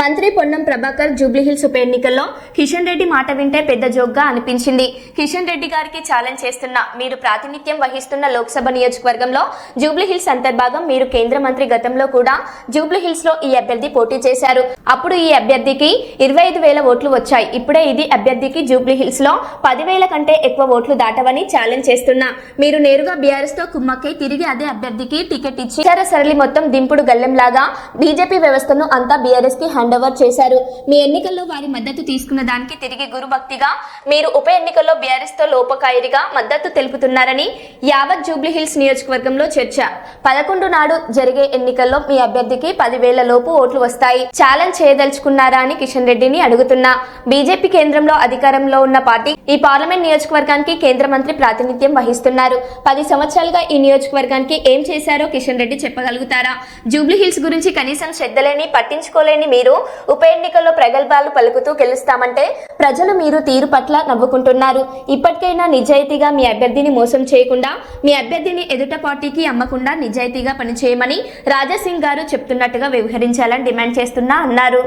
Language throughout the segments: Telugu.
మంత్రి పొన్నం ప్రభాకర్ జూబ్లీహిల్స్ ఉప ఎన్నికల్లో కిషన్ రెడ్డి మాట వింటే పెద్ద జోక్గా అనిపించింది. కిషన్ రెడ్డి గారికి ఛాలెంజ్ చేస్తున్న మీరు ప్రాతినిధ్యం వహిస్తున్న లోక్సభ నియోజకవర్గంలో జూబ్లీహిల్స్ అంతర్భాగం మీరు కేంద్ర మంత్రి గతంలో కూడా జూబ్లీహిల్స్లో ఈ అభ్యర్థి పోటీ చేశారు. అప్పుడు ఈ అభ్యర్థికి ఇరవై ఐదు వేల ఓట్లు వచ్చాయి. ఇప్పుడే ఇది అభ్యర్థికి జూబ్లీహిల్స్లో పదివేల కంటే ఎక్కువ ఓట్లు దాటవని ఛాలెంజ్ చేస్తున్నా. మీరు నేరుగా బీఆర్ఎస్తో కుమ్మక్కై తిరిగి అదే అభ్యర్థికి టికెట్ ఇచ్చి సరళి మొత్తం దింపుడు గల్లెంలాగా బీజేపీ వ్యవస్థను అంతా బీఆర్ఎస్కి హ్యాండ్ ఓవర్ చేశారు. మీ ఎన్నికల్లో వారి మద్దతు తీసుకున్న దానికి తిరిగి గురుభక్తిగా మీరు ఉప ఎన్నికల్లో బీఆర్ఎస్తో లోపకాయిరిగా మద్దతు తెలుపుతున్నారని యావత్ జూబ్లీ హిల్స్ నియోజకవర్గంలో చర్చ. పదకొండు నాడు జరిగే ఎన్నికల్లో మీ అభ్యర్థికి పదివేల లోపు ఓట్లు వస్తాయి. ఛాలెంజ్ చేయదలుచుకున్నారా అని కిషన్ రెడ్డిని అడుగుతున్నా. బీజేపీ కేంద్రంలో అధికారంలో ఉన్న పార్టీ ఈ పార్లమెంట్ నియోజకవర్గానికి కేంద్ర మంత్రి ప్రాతినిధ్యం వహిస్తున్నారు. పది సంవత్సరాలుగా ఈ నియోజకవర్గానికి ఏం చేశారో కిషన్ రెడ్డి చెప్పగలుగుతారా? జూబ్లీ హిల్స్ గురించి కనీసం శ్రద్ధలేని పట్టించుకోలేని మీరు ఉప ఎన్నికల్లో ప్రగల్భాలు పలుకుతూ గెలుస్తామంటే ప్రజలు మీరు తీరు పట్ల నవ్వుకుంటున్నారు. ఇప్పటికైనా నిజాయితీగా మీ అభ్యర్థిని మోసం చేయకుండా మీ అభ్యర్థిని ఎదుట పార్టీకి అమ్మకుండా నిజాయితీగా పనిచేయమని రాజాసింగ్ గారు చెప్తున్నట్టుగా వ్యవహరించాలని డిమాండ్ చేస్తున్నా అన్నారు.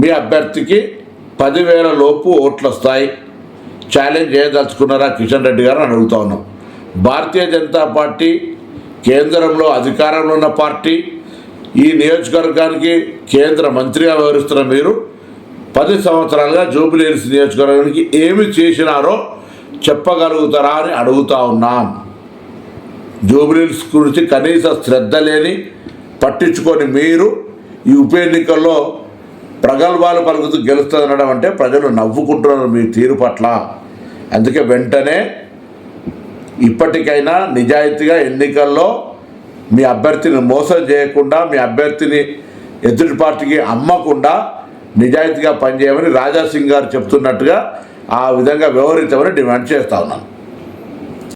మీ అభ్యర్థికి పదివేల లోపు ఓట్లు వస్తాయి. ఛాలెంజ్ చేయదలుచుకున్నారా కిషన్ రెడ్డి గారు అని అడుగుతా ఉన్నాం. భారతీయ జనతా పార్టీ కేంద్రంలో అధికారంలో ఉన్న పార్టీ ఈ నియోజకవర్గానికి కేంద్ర మంత్రిగా వ్యవహరిస్తున్న మీరు పది సంవత్సరాలుగా జూబిలీహిల్స్ నియోజకవర్గానికి ఏమి చేసినారో చెప్పగలుగుతారా అని అడుగుతా ఉన్నాం. జూబిలీస్ గురించి కనీస శ్రద్ధ లేని పట్టించుకొని మీరు ఈ ఉప ఎన్నికల్లో ప్రగల్భాలు పలుకుతూ గెలుస్తుందనడం అంటే ప్రజలు నవ్వుకుంటున్నారు మీ తీరు పట్ల. అందుకే వెంటనే ఇప్పటికైనా నిజాయితీగా ఎన్నికల్లో మీ అభ్యర్థిని మోసం చేయకుండా మీ అభ్యర్థిని ఎదుటి పార్టీకి అమ్మకుండా నిజాయితీగా పనిచేయమని రాజా సింగ్ గారు చెప్తున్నట్టుగా ఆ విధంగా వ్యవహరించమని డిమాండ్ చేస్తా ఉన్నాను.